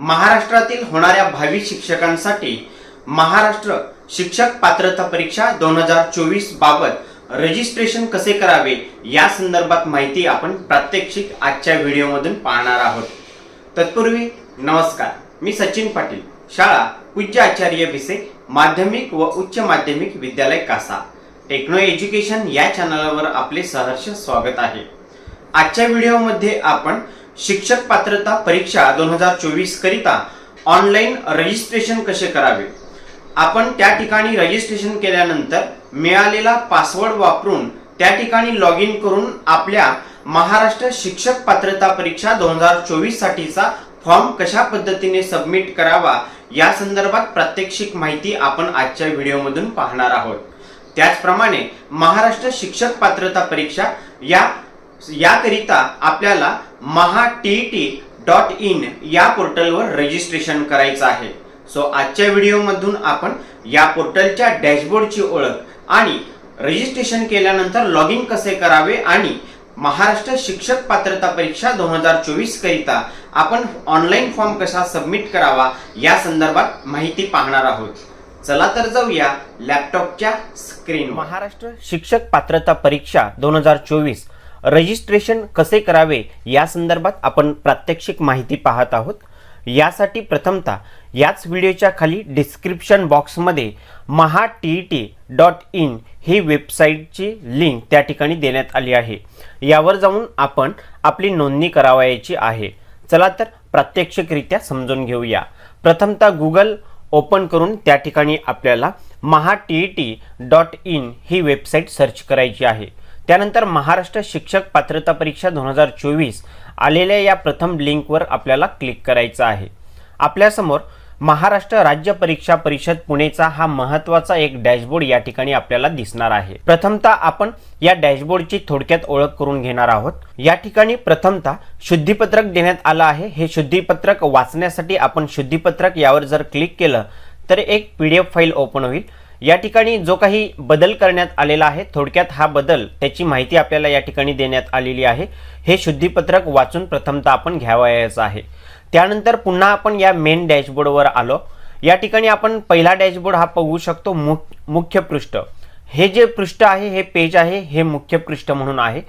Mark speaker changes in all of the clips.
Speaker 1: महाराष्ट्रातील होणाऱ्या भावी शिक्षकांसाठी महाराष्ट्र शिक्षक पात्रता परीक्षा दोन हजार चोवीस बाबत रजिस्ट्रेशन कसे करावे या संदर्भात माहिती आपण प्रात्यक्षिक आजच्या व्हिडिओमधून पाहणार आहोत. तत्पूर्वी नमस्कार मी सचिन पाटील शाळा पूज्य आचार्य भिसे माध्यमिक व उच्च माध्यमिक विद्यालय कासा. टेक्नो एज्युकेशन या चॅनलवर आपले सहर्ष स्वागत आहे. आजच्या व्हिडिओमध्ये आपण शिक्षक पात्रता परीक्षा दोन हजार चोवीस करिता ऑनलाईन रजिस्ट्रेशन कसे करावे? आपण त्या ठिकाणी रजिस्ट्रेशन केल्यानंतर मिळालेला पासवर्ड वापरून त्या ठिकाणी लॉग इन करून आपल्या महाराष्ट्र शिक्षक पात्रता परीक्षा दोन हजार चोवीस साठीचा फॉर्म कशा पद्धतीने सबमिट करावा या संदर्भात प्रात्यक्षिक माहिती आपण आजच्या व्हिडिओमधून पाहणार आहोत. त्याचप्रमाणे महाराष्ट्र शिक्षक पात्रता परीक्षा या याकरिता आपल्याला महा टी डॉट इन या पोर्टलवर रजिस्ट्रेशन करायचं आहे. सो आजच्या व्हिडिओमधून आपण या पोर्टलच्या डॅशबोर्डची ओळख आणि रजिस्ट्रेशन केल्यानंतर लॉग इन कसे करावे आणि महाराष्ट्र शिक्षक पात्रता परीक्षा दोन हजार चोवीस करिता आपण ऑनलाईन फॉर्म कसा सबमिट करावा या संदर्भात माहिती पाहणार आहोत. चला तर जाऊया लॅपटॉपच्या स्क्रीन महाराष्ट्र शिक्षक पात्रता परीक्षा दोन हजार चोवीस रजिस्ट्रेशन कसे करावे या संदर्भात आपण प्रात्यक्षिक माहिती पाहत आहोत. यासाठी प्रथमतः याच व्हिडिओच्या खाली डिस्क्रिप्शन बॉक्समध्ये Maha T T dot in ही वेबसाईटची लिंक त्या ठिकाणी देण्यात आली आहे. यावर जाऊन आपण आपली नोंदणी करावयाची आहे. चला तर प्रात्यक्षिकरित्या समजून घेऊया. प्रथमतः गुगल ओपन करून त्या ठिकाणी आपल्याला Maha T T dot in he website search करायची आहे. त्यानंतर महाराष्ट्र शिक्षक पात्रता परीक्षा दोन हजार चोवीस आलेल्या या प्रथम लिंकवर आपल्याला क्लिक करायचं आहे. आपल्यासमोर महाराष्ट्र राज्य परीक्षा परिषद पुणेचा हा महत्त्वाचा एक डॅशबोर्ड या ठिकाणी आपल्याला दिसणार आहे. प्रथमतः आपण या डॅशबोर्डची थोडक्यात ओळख करून घेणार आहोत. या ठिकाणी प्रथमतः शुद्धीपत्रक देण्यात आलं आहे. हे शुद्धीपत्रक वाचण्यासाठी आपण शुद्धीपत्रक यावर जर क्लिक केलं तर एक P D F file open होईल. या ठिकाणी जो काही बदल करण्यात आलेला आहे थोडक्यात हा बदल त्याची माहिती आपल्याला या ठिकाणी देण्यात आलेली आहे. हे शुद्धीपत्रक वाचून प्रथमतः आपण घ्यावयाचं आहे. त्यानंतर पुन्हा आपण या मेन डॅशबोर्डवर आलो. या ठिकाणी आपण पहिला डॅशबोर्ड हा बघू शकतो मु मुख्य पृष्ठ. हे जे पृष्ठ आहे हे पेज आहे हे मुख्य पृष्ठ म्हणून आहे.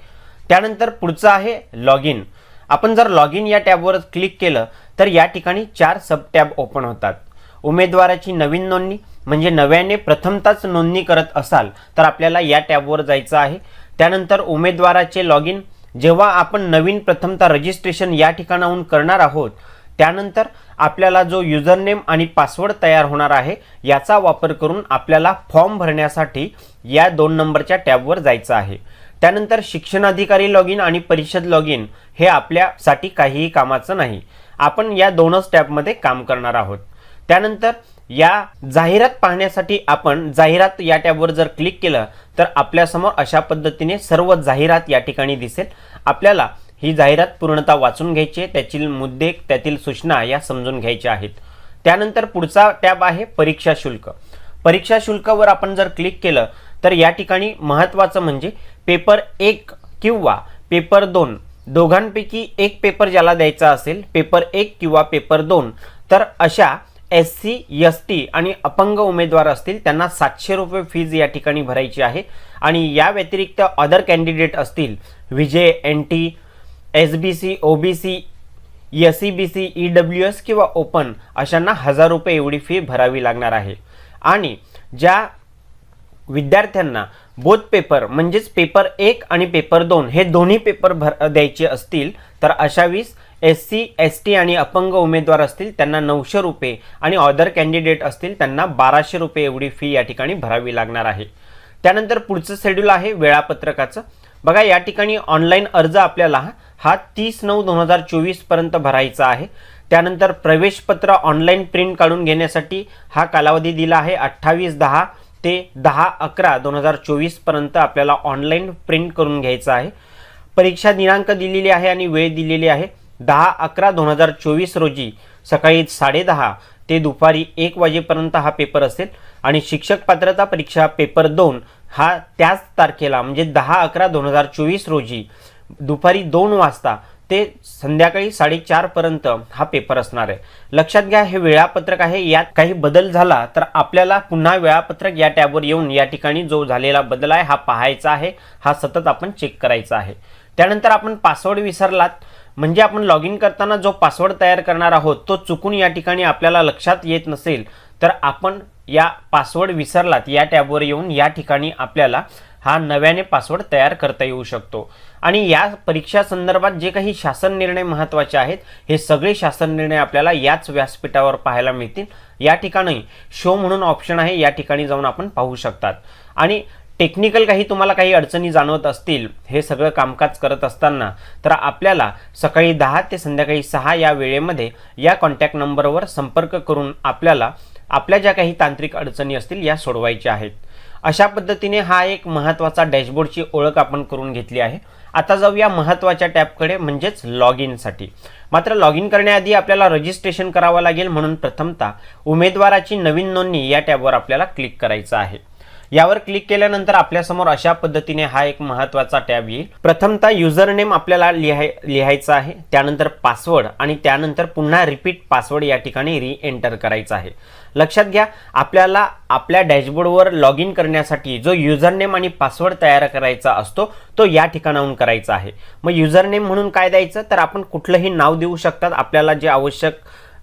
Speaker 1: त्यानंतर पुढचं आहे लॉग इन आपण जर लॉग इन या टॅबवर क्लिक केलं तर या ठिकाणी चार सब टॅब ओपन होतात. उमेदवाराची नवीन नोंदणी म्हणजे नव्याने प्रथमताच नोंदणी करत असाल तर आपल्याला या टॅबवर जायचं आहे. त्यानंतर उमेदवाराचे लॉग इन जेव्हा आपण नवीन प्रथमता रजिस्ट्रेशन या ठिकाणाहून करणार आहोत त्यानंतर आपल्याला जो युजरनेम आणि पासवर्ड तयार होणार आहे याचा वापर करून आपल्याला फॉर्म भरण्यासाठी या दोन नंबरच्या टॅबवर जायचं आहे. त्यानंतर शिक्षणाधिकारी लॉग इन आणि परिषद लॉग इन हे आपल्यासाठी काहीही कामाचं नाही. आपण या दोनच टॅबमध्ये काम करणार आहोत. त्यानंतर या जाहिरात पाहण्यासाठी आपण जाहिरात या टॅबवर जर क्लिक केलं तर आपल्यासमोर अशा पद्धतीने सर्व जाहिरात या ठिकाणी दिसेल. आपल्याला ही जाहिरात पूर्णता वाचून घ्यायची आहे त्यातील मुद्दे त्यातील सूचना या समजून घ्यायच्या आहेत. त्यानंतर पुढचा टॅब आहे परीक्षा शुल्क. परीक्षा शुल्कावर आपण जर क्लिक केलं तर या ठिकाणी महत्त्वाचं म्हणजे पेपर एक किंवा पेपर दोन दोघांपैकी एक पेपर ज्याला द्यायचा असेल पेपर एक किंवा पेपर दोन तर अशा एस सी एस टी आणि अपंग उमेदवार असतील त्यांना सातशे रुपये फीज या ठिकाणी भरायची आहे. आणि या व्यतिरिक्त अदर कॅन्डिडेट असतील V J N T S B C O B C S C B C E W S किंवा ओपन अशांना हजार रुपये एवढी फी भरावी लागणार आहे. आणि ज्या विद्यार्थ्यांना बोध पेपर म्हणजेच पेपर एक आणि पेपर दोन हे दोन्ही पेपर भर द्यायचे असतील तर अशा वीस एस सी एस टी आणि अपंग उमेदवार असतील त्यांना नऊशे रुपये आणि ऑदर कॅन्डिडेट असतील त्यांना बाराशे रुपये एवढी फी या ठिकाणी भरावी लागणार आहे. त्यानंतर पुढचं शेड्यूल आहे वेळापत्रकाचं. बघा या ठिकाणी ऑनलाईन अर्ज आपल्याला हा तीस नऊ दोन हजार चोवीसपर्यंत भरायचा आहे. त्यानंतर प्रवेशपत्र ऑनलाईन प्रिंट काढून घेण्यासाठी हा कालावधी दिला आहे अठ्ठावीस दहा ते दहा अकरा दोन हजार चोवीसपर्यंत आपल्याला ऑनलाईन प्रिंट करून घ्यायचं आहे. परीक्षा दिनांक दिलेली आहे आणि वेळ दिलेली आहे. दहा अकरा दोन हजार चोवीस रोजी सकाळी साडेदहा ते दुपारी एक वाजेपर्यंत हा पेपर असेल. आणि शिक्षक पात्रता परीक्षा पेपर दोन हा त्याच तारखेला म्हणजे दहा अकरा दोन हजार चोवीस रोजी दुपारी दोन वाजता ते संध्याकाळी साडेचारपर्यंत हा पेपर असणार आहे. लक्षात घ्या हे वेळापत्रक आहे. यात काही बदल झाला तर आपल्याला पुन्हा वेळापत्रक या टॅबवर येऊन या ठिकाणी जो झालेला बदल आहे हा पाहायचा आहे. हा सतत आपण चेक करायचा आहे. त्यानंतर आपण पासवर्ड विसरलात. म्हणजे आपण लॉग इन करताना जो पासवर्ड तयार करणार आहोत तो चुकून या ठिकाणी आपल्याला लक्षात येत नसेल तर आपण या पासवर्ड विसरलात या टॅबवर येऊन या ठिकाणी आपल्याला हा नव्याने पासवर्ड तयार करता येऊ शकतो. आणि या परीक्षा संदर्भात जे काही शासन निर्णय महत्त्वाचे आहेत हे सगळे शासन निर्णय आपल्याला याच व्यासपीठावर पाहायला मिळतील. या ठिकाणी शो म्हणून ऑप्शन आहे या ठिकाणी जाऊन आपण पाहू शकतात. आणि टेक्निकल काही तुम्हाला काही अडचणी जाणवत असतील हे सगळं कामकाज करत असताना तर आपल्याला सकाळी दहा ते संध्याकाळी सहा या वेळेमध्ये या कॉन्टॅक्ट नंबरवर संपर्क करून आपल्याला आपल्या ज्या काही तांत्रिक अडचणी असतील या सोडवायच्या आहेत. अशा पद्धतीने हा एक महत्त्वाचा डॅशबोर्डची ओळख आपण करून घेतली आहे. आता जाऊया महत्त्वाच्या टॅबकडे म्हणजेच लॉग इनसाठी मात्र लॉग इन करण्याआधी आपल्याला रजिस्ट्रेशन करावं लागेल म्हणून प्रथमतः उमेदवाराची नवीन नोंदणी या टॅबवर आपल्याला क्लिक करायचं आहे. यावर क्लिक केल्यानंतर आपल्यासमोर अशा पद्धतीने हा एक महत्त्वाचा टॅब येईल. प्रथमतः युजर नेम आपल्याला लिहाय लिहायचा आहे. त्यानंतर पासवर्ड आणि त्यानंतर पुन्हा रिपीट पासवर्ड या ठिकाणी री एंटर करायचा आहे. लक्षात घ्या आपल्याला आपल्या डॅशबोर्डवर लॉग इन करण्यासाठी जो युजर नेम आणि पासवर्ड तयार करायचा असतो तो या ठिकाणाहून करायचा आहे. मग युजर नेम म्हणून काय द्यायचं? तर आपण कुठलंही नाव देऊ शकतात. आपल्याला जे आवश्यक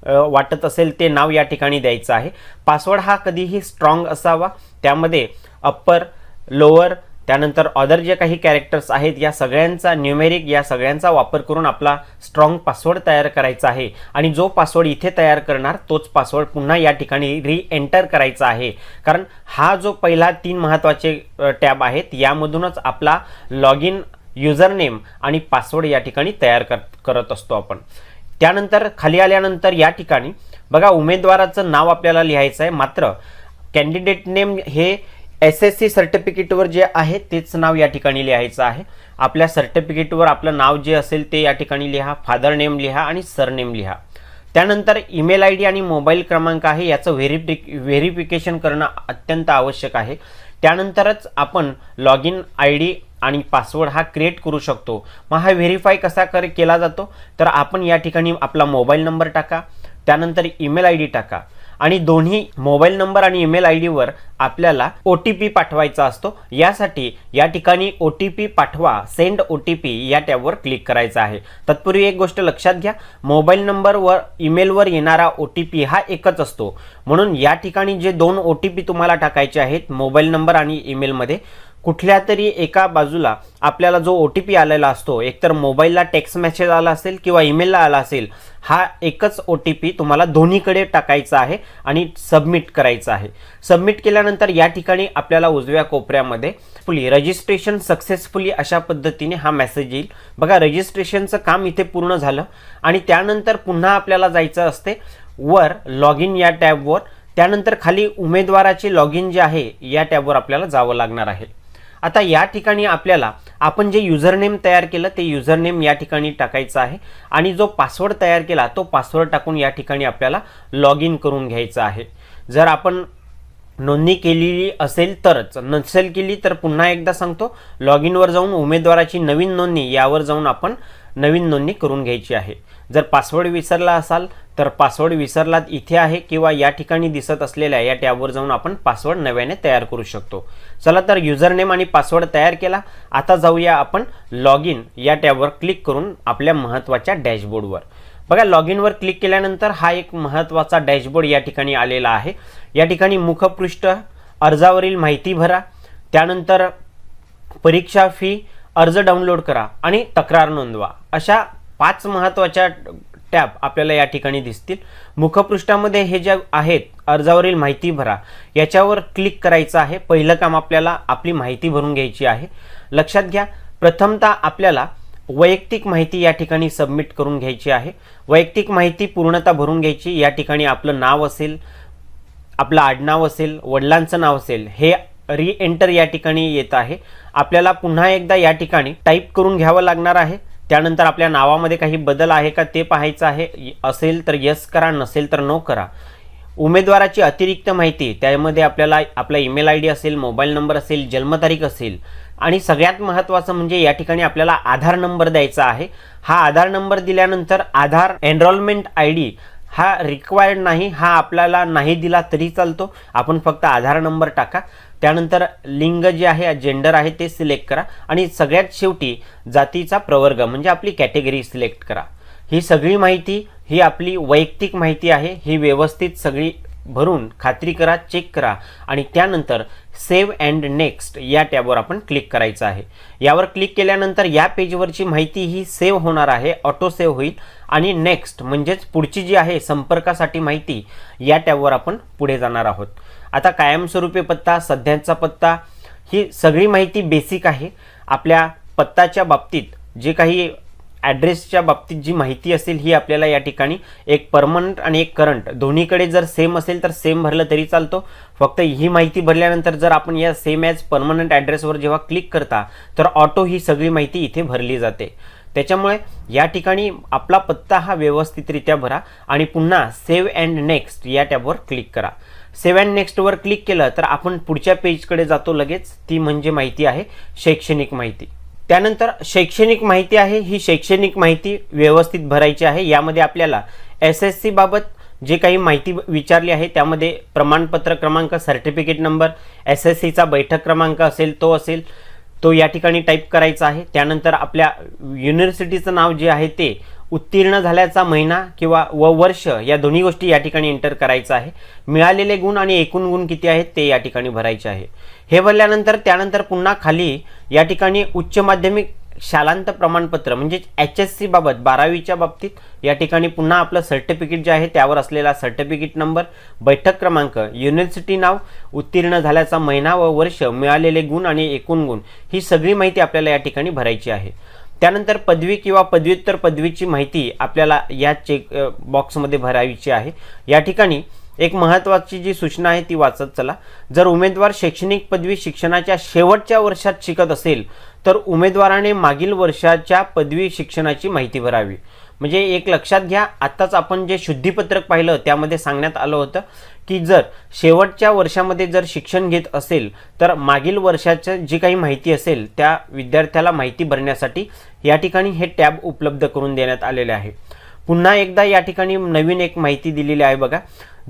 Speaker 1: वाटत असेल ते नाव या ठिकाणी द्यायचं आहे. पासवर्ड हा कधीही स्ट्रॉंग असावा. त्यामध्ये अप्पर लोअर त्यानंतर अदर जे काही कॅरेक्टर्स आहेत या सगळ्यांचा न्यूमेरिक या सगळ्यांचा वापर करून आपला स्ट्रॉंग पासवर्ड तयार करायचा आहे. आणि जो पासवर्ड इथे तयार करणार तोच पासवर्ड पुन्हा या ठिकाणी री एंटर करायचा आहे. कारण हा जो पहिला तीन महत्त्वाचे टॅब आहेत यामधूनच आपला लॉग इन युजरनेम आणि पासवर्ड या ठिकाणी तयार कर करत असतो आपण. त्यानंतर खाली आल्यानंतर या ठिकाणी बघा उमेदवाराचं नाव आपल्याला लिहायचं आहे मात्र कॅन्डिडेट नेम हे एस एस सी सर्टिफिकेटवर जे आहे तेच नाव या ठिकाणी लिहायचं आहे. आपल्या सर्टिफिकेटवर आपलं नाव जे असेल ते या ठिकाणी लिहा. फादर नेम लिहा आणि सरनेम लिहा. त्यानंतर ईमेल आय डी आणि मोबाईल क्रमांक आहे याचं व्हेरिफि व्हेरिफिकेशन करणं अत्यंत आवश्यक आहे. त्यानंतरच आपण लॉग इन आय डी आणि पासवर्ड हा क्रिएट करू शकतो. मग हा व्हेरीफाय कसा कर केला जातो? तर आपण या ठिकाणी आपला मोबाईल नंबर टाका. त्यानंतर ईमेल आय डी टाका. आणि दोन्ही मोबाईल नंबर आणि ईमेल आय डीवर आपल्याला ओ टी पी पाठवायचा असतो. यासाठी या ठिकाणी ओ टी पी पाठवा सेंड ओ टी पी या टॅबवर क्लिक करायचं आहे. तत्पूर्वी एक गोष्ट लक्षात घ्या मोबाईल नंबरवर ईमेलवर येणारा ओ टी पी हा एकच असतो. म्हणून या ठिकाणी जे दोन ओ टी पी तुम्हाला टाकायचे आहेत मोबाईल नंबर आणि ईमेलमध्ये कुठल्या तरी एका बाजूला आपल्याला जो ओ टी पी आलेला असतो एकतर मोबाईलला टेक्स्ट मेसेज आला असेल किंवा ईमेलला आला असेल हा एकच ओ टी पी तुम्हाला दोन्हीकडे टाकायचा आहे आणि सबमिट करायचा आहे. सबमिट केल्यानंतर या ठिकाणी आपल्याला उजव्या कोपऱ्यामध्ये फुली रजिस्ट्रेशन सक्सेसफुली अशा पद्धतीने हा मेसेज येईल. बघा रजिस्ट्रेशनचं काम इथे पूर्ण झालं आणि त्यानंतर पुन्हा आपल्याला जायचं असते वर लॉग इन या टॅबवर. त्यानंतर खाली उमेदवाराचे लॉग इन जे आहे या टॅबवर आपल्याला जावं लागणार आहे. आता या ठिकाणी आपल्याला आपण जे युझरनेम तयार केलं ते युझरनेम या ठिकाणी टाकायचं आहे. आणि जो पासवर्ड तयार केला तो पासवर्ड टाकून या ठिकाणी आपल्याला लॉग इन करून घ्यायचं आहे. जर आपण नोंदणी केलेली असेल तरच नसेल केली तर पुन्हा एकदा सांगतो लॉग इनवर जाऊन उमेदवाराची नवीन नोंदणी यावर जाऊन आपण नवीन नोंदणी करून घ्यायची आहे. जर पासवर्ड विसरला असाल तर पासवर्ड विसरलात इथे आहे किंवा या ठिकाणी दिसत असलेल्या या टॅबवर जाऊन आपण पासवर्ड नव्याने तयार करू शकतो. चला तर युजरनेम आणि पासवर्ड तयार केला. आता जाऊया आपण लॉग इन या टॅबवर क्लिक करून आपल्या महत्त्वाच्या डॅशबोर्डवर. बघा लॉग इनवर क्लिक केल्यानंतर हा एक महत्त्वाचा डॅशबोर्ड या ठिकाणी आलेला आहे. या ठिकाणी मुखपृष्ठ अर्जावरील माहिती भरा. त्यानंतर परीक्षा फी अर्ज डाउनलोड करा आणि तक्रार नोंदवा. अशा पाच महत्त्वाच्या टॅब आपल्याला या ठिकाणी दिसतील. मुखपृष्ठामध्ये हे ज्या आहेत अर्जावरील माहिती भरा. याच्यावर क्लिक करायचं आहे. पहिलं काम आपल्याला आपली माहिती भरून घ्यायची आहे. लक्षात घ्या प्रथमतः आपल्याला वैयक्तिक माहिती या ठिकाणी सबमिट करून घ्यायची आहे. वैयक्तिक माहिती पूर्णतः भरून घ्यायची. या ठिकाणी आपलं नाव असेल आपलं आडनाव असेल वडिलांचं नाव असेल हे री एंटर या ठिकाणी येत आहे. आपल्याला पुन्हा एकदा या ठिकाणी टाईप करून घ्यावं लागणार आहे. त्यानंतर आपल्या नावामध्ये काही बदल आहे का ते पाहायचं आहे. असेल तर यस करा नसेल तर नो करा. उमेदवाराची अतिरिक्त माहिती त्यामध्ये आपल्याला आपला ईमेल आय डी असेल मोबाईल नंबर असेल जन्मतारीख असेल
Speaker 2: आणि सगळ्यात महत्त्वाचं म्हणजे या ठिकाणी आपल्याला आधार नंबर द्यायचा आहे. हा आधार नंबर दिल्यानंतर आधार एनरोलमेंट आय डी हा रिक्वायर्ड नाही हा आपल्याला नाही दिला तरी चालतो. आपण फक्त आधार नंबर टाका. त्यानंतर लिंग जे आहे जेंडर आहे ते सिलेक्ट करा. आणि सगळ्यात शेवटी जातीचा प्रवर्ग म्हणजे आपली कॅटेगरी सिलेक्ट करा. ही सगळी माहिती ही आपली वैयक्तिक माहिती आहे ही व्यवस्थित सगळी भरून खात्री करा चेक करा. आणि त्यानंतर सेव्ह अँड नेक्स्ट या टॅबवर आपण क्लिक करायचं आहे. यावर क्लिक केल्यानंतर या पेजवरची माहिती ही सेव्ह होणार आहे ऑटो सेव्ह होईल. आणि नेक्स्ट म्हणजेच पुढची जी आहे संपर्कासाठी माहिती या टॅबवर आपण पुढे जाणार आहोत. आता कायमस्वरूपी पत्ता सध्याचा पत्ता ही सगळी माहिती बेसिक आहे. आपल्या पत्ताच्या बाबतीत जे काही ॲड्रेसच्या बाबतीत जी माहिती असेल ही आपल्याला या ठिकाणी एक परमनंट आणि एक करंट दोन्हीकडे जर सेम असेल तर सेम भरलं तरी चालतो. फक्त ही माहिती भरल्यानंतर जर आपण या सेम ॲज परमनंट ॲड्रेसवर जेव्हा क्लिक करता तर ऑटो ही सगळी माहिती इथे भरली जाते. त्याच्यामुळे या ठिकाणी आपला पत्ता हा व्यवस्थितरित्या भरा आणि पुन्हा सेव्ह अँड नेक्स्ट या टॅबवर क्लिक करा. सेव्ह अँड नेक्स्टवर क्लिक केलं तर आपण पुढच्या पेजकडे जातो लगेच. ती म्हणजे माहिती आहे शैक्षणिक माहिती. त्यानंतर शैक्षणिक माहिती आहे ही शैक्षणिक माहिती व्यवस्थित भरायची आहे. यामध्ये आपल्याला एस एस सीबाबत जे काही माहिती विचारली आहे त्यामध्ये प्रमाणपत्र क्रमांक सर्टिफिकेट नंबर एस एस सीचा बैठक क्रमांक असेल तो असेल तो या ठिकाणी टाईप करायचा आहे. त्यानंतर आपल्या युनिव्हर्सिटीचं नाव जे आहे ते उत्तीर्ण झाल्याचा महिना किंवा व वर्ष या दोन्ही गोष्टी या ठिकाणी एंटर करायचं आहे. मिळालेले गुण आणि एकूण गुण किती आहेत ते या ठिकाणी भरायचे आहे. हे भरल्यानंतर त्यानंतर पुन्हा खाली या ठिकाणी उच्च माध्यमिक शालांत प्रमाणपत्र म्हणजे एच एस सी बाबत बारावीच्या बाबतीत या ठिकाणी पुन्हा आपलं सर्टिफिकेट जे आहे त्यावर असलेला सर्टिफिकेट नंबर बैठक क्रमांक युनिव्हर्सिटी नाव उत्तीर्ण झाल्याचा महिना व वर्ष मिळालेले गुण आणि एकूण गुण ही सगळी माहिती आपल्याला या ठिकाणी भरायची आहे. त्यानंतर पदवी किंवा पदव्युत्तर पदवीची माहिती आपल्याला या चेक बॉक्समध्ये भरायची आहे. या ठिकाणी एक महत्त्वाची जी सूचना आहे ती वाचत चला. जर उमेदवार शैक्षणिक पदवी शिक्षणाच्या शेवटच्या वर्षात शिकत असेल तर उमेदवाराने मागील वर्षाच्या पदवी शिक्षणाची माहिती भरावी. म्हणजे एक लक्षात घ्या आत्ताच आपण जे शुद्धीपत्रक पाहिलं त्यामध्ये सांगण्यात आलं होतं की जर शेवटच्या वर्षामध्ये जर शिक्षण घेत असेल तर मागील वर्षाचं जी काही माहिती असेल त्या विद्यार्थ्याला माहिती भरण्यासाठी या ठिकाणी हे टॅब उपलब्ध करून देण्यात आलेले आहे. पुन्हा एकदा या ठिकाणी नवीन एक माहिती दिलेली आहे बघा.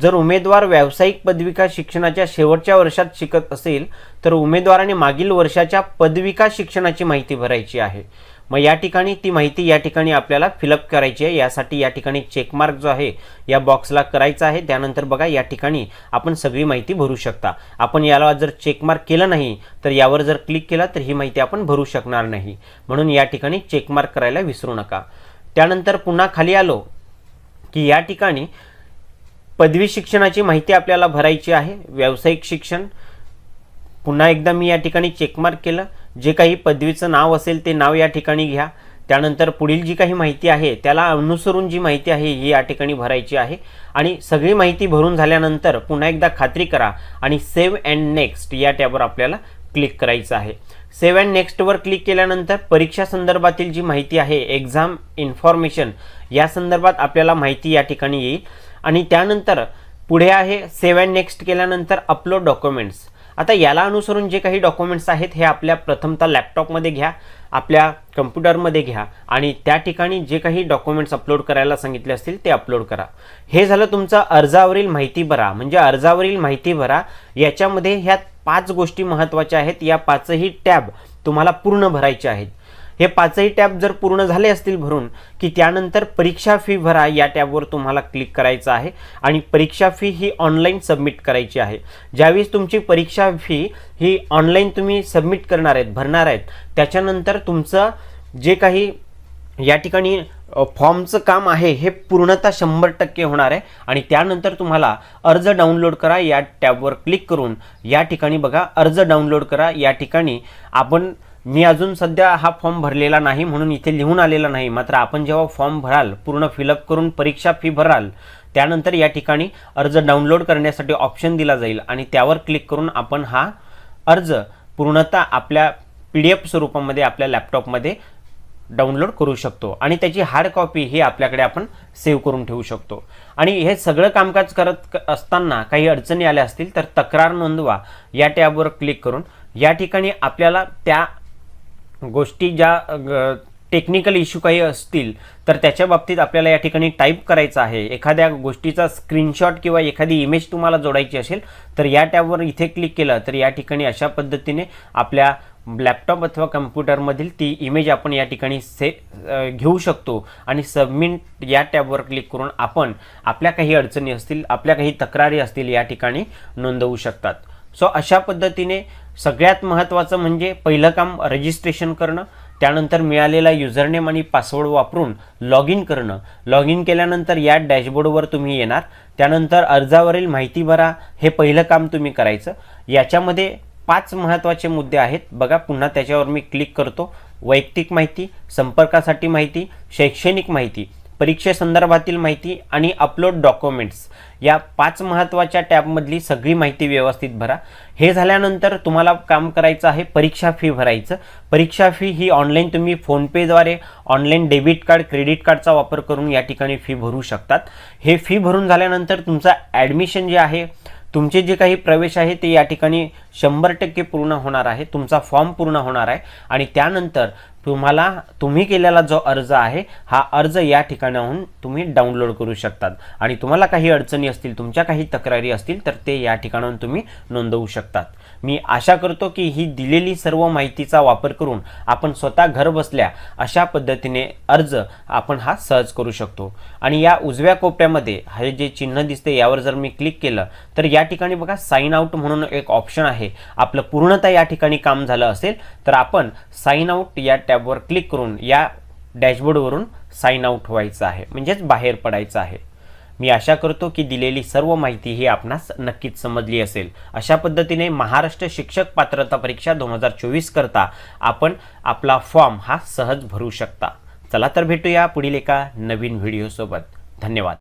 Speaker 2: जर उमेदवार व्यावसायिक पदविका शिक्षणाच्या शेवटच्या वर्षात शिकत असेल तर उमेदवाराने मागील वर्षाच्या पदविका शिक्षणाची माहिती भरायची आहे. मग या ठिकाणी ती माहिती या ठिकाणी आपल्याला फिलअप करायची आहे. यासाठी या ठिकाणी चेकमार्क जो आहे या बॉक्सला करायचा आहे. त्यानंतर बघा या ठिकाणी आपण सगळी माहिती भरू शकता. आपण याला जर चेकमार्क केलं नाही तर यावर जर क्लिक केलं तर ही माहिती आपण भरू शकणार नाही. म्हणून या ठिकाणी चेकमार्क करायला विसरू नका. त्यानंतर पुन्हा खाली आलो की या ठिकाणी पदवी शिक्षणाची माहिती आपल्याला भरायची आहे. व्यावसायिक शिक्षण. पुन्हा एकदा मी या ठिकाणी चेकमार्क केलं. जे काही पदवीचं नाव असेल ते नाव या ठिकाणी घ्या. त्यानंतर पुढील जी काही माहिती आहे त्याला अनुसरून जी माहिती आहे ही या ठिकाणी भरायची आहे. आणि सगळी माहिती भरून झाल्यानंतर पुन्हा एकदा खात्री करा आणि सेव्ह अँड नेक्स्ट या टॅबवर आपल्याला क्लिक करायचं आहे. सेव्ह अँड नेक्स्टवर क्लिक केल्यानंतर परीक्षा संदर्भातील जी माहिती आहे एक्झाम इन्फॉर्मेशन या संदर्भात आपल्याला माहिती या ठिकाणी येईल. आणि त्यानंतर पुढे आहे सेव्ह अँड नेक्स्ट केल्यानंतर अपलोड डॉक्युमेंट्स. आता याला अनुसरून जे काही डॉक्युमेंट्स आहेत हे आपल्या प्रथमतः लॅपटॉपमध्ये घ्या आपल्या कम्प्युटरमध्ये घ्या आणि त्या ठिकाणी जे काही डॉक्युमेंट्स अपलोड करायला सांगितले असतील ते अपलोड करा. हे झालं तुमचं अर्जावरील माहिती भरा. म्हणजे अर्जावरील माहिती भरा. याच्यामध्ये ह्या पाच गोष्टी महत्त्वाच्या आहेत. या पाचही टॅब तुम्हाला पूर्ण भरायचे आहेत. हे पाचही टॅब जर पूर्ण झाले असतील भरून की त्यानंतर परीक्षा फी भरा या टॅबवर तुम्हाला क्लिक करायचं आहे आणि परीक्षा फी ही ऑनलाईन सबमिट करायची आहे. ज्यावेळेस तुमची परीक्षा फी ही ऑनलाईन तुम्ही सबमिट करणार आहेत भरणार आहेत त्याच्यानंतर तुमचं जे काही या ठिकाणी फॉर्मचं काम आहे हे पूर्णतः शंभर टक्के होणार आहे आणि त्यानंतर तुम्हाला अर्ज डाउनलोड करा या टॅबवर क्लिक करून या ठिकाणी बघा अर्ज डाउनलोड करा या ठिकाणी आपण मी अजून सध्या हा फॉर्म भरलेला नाही म्हणून इथे लिहून आलेला नाही. मात्र आपण जेव्हा फॉर्म भराल पूर्ण फिलअप करून परीक्षा फी भराल त्यानंतर या ठिकाणी अर्ज डाउनलोड करण्यासाठी ऑप्शन दिला जाईल आणि त्यावर क्लिक करून आपण हा अर्ज पूर्णतः आपल्या पी डी एफ स्वरूपामध्ये आपल्या लॅपटॉपमध्ये डाउनलोड करू शकतो आणि त्याची हार्ड कॉपी ही आपल्याकडे आपण सेव्ह करून ठेवू शकतो. आणि हे सगळं कामकाज करत असताना काही अडचणी आल्या असतील तर तक्रार नोंदवा. या टॅबवर क्लिक करून या ठिकाणी आपल्याला त्या गोष्टी ज्या टेक्निकल इश्यू काही असतील तर त्याच्या बाबतीत आपल्याला या ठिकाणी टाईप करायचं आहे. एखाद्या गोष्टीचा स्क्रीनशॉट किंवा एखादी इमेज तुम्हाला जोडायची असेल तर या टॅबवर इथे क्लिक केलं तर या ठिकाणी अशा पद्धतीने आपल्या लॅपटॉप अथवा कम्प्युटरमधील ती इमेज आपण या ठिकाणी से घेऊ शकतो. आणि सबमिट या टॅबवर क्लिक करून आपण आपल्या काही अडचणी असतील आपल्या काही तक्रारी असतील या ठिकाणी नोंदवू शकतात. सो अशा पद्धतीने सगळ्यात महत्त्वाचं म्हणजे पहिलं काम रजिस्ट्रेशन करणं त्यानंतर मिळालेला युजरनेम आणि पासवर्ड वापरून लॉग इन करणं. लॉग इन केल्यानंतर या डॅशबोर्डवर तुम्ही येणार त्यानंतर अर्जावरील माहिती भरा हे पहिलं काम तुम्ही करायचं. याच्यामध्ये पाच महत्त्वाचे मुद्दे आहेत. बघा पुन्हा त्याच्यावर मी क्लिक करतो. वैयक्तिक माहिती संपर्कासाठी माहिती शैक्षणिक माहिती. परीक्षेसंदर्भातील माहिती आणि अपलोड डॉक्युमेंट्स या पाच महत्त्वाच्या टॅबमधली सगळी माहिती व्यवस्थित भरा. हे झाल्यानंतर तुम्हाला काम करायचं आहे परीक्षा फी भरायचं. परीक्षा फी ही ऑनलाईन तुम्ही फोनपेद्वारे ऑनलाईन डेबिट कार्ड क्रेडिट कार्डचा वापर करून या ठिकाणी फी भरू शकतात. हे फी भरून झाल्यानंतर तुमचं ॲडमिशन जे आहे तुमचे जे काही प्रवेश आहे ते या ठिकाणी शंभर टक्के पूर्ण होणार आहे. तुमचा फॉर्म पूर्ण होणार आहे. आणि त्यानंतर तुम्हाला तुम्ही केलेला जो अर्ज आहे हा अर्ज या ठिकाणाहून तुम्ही डाउनलोड करू शकतात. आणि तुम्हाला काही अडचणी असतील तुमच्या काही तक्रारी असतील तर ते या ठिकाणाहून तुम्ही नोंदवू शकतात. मी आशा करतो की ही दिलेली सर्व माहितीचा वापर करून आपण स्वतः घर बसल्या अशा पद्धतीने अर्ज आपण हा सहज करू शकतो. आणि या उजव्या कोपऱ्यामध्ये हे जे चिन्ह दिसते यावर जर मी क्लिक केलं तर या ठिकाणी बघा साईन आउट म्हणून एक ऑप्शन आहे. आपलं पूर्णतः या ठिकाणी काम झालं असेल तर आपण साईन आउट या टॅबवर क्लिक करून या डॅशबोर्डवरून साइन आउट व्हायचं आहे. म्हणजेच बाहेर पडायचं आहे. मी आशा करतो की दिलेली सर्व माहिती ही आपणास नक्कीच समजली असेल. अशा पद्धतीने महाराष्ट्र शिक्षक पात्रता परीक्षा दोन हजार चोवीस करता आपण आपला फॉर्म हा सहज भरू शकता. चला तर भेटूया पुढील एका नवीन व्हिडिओसोबत धन्यवाद.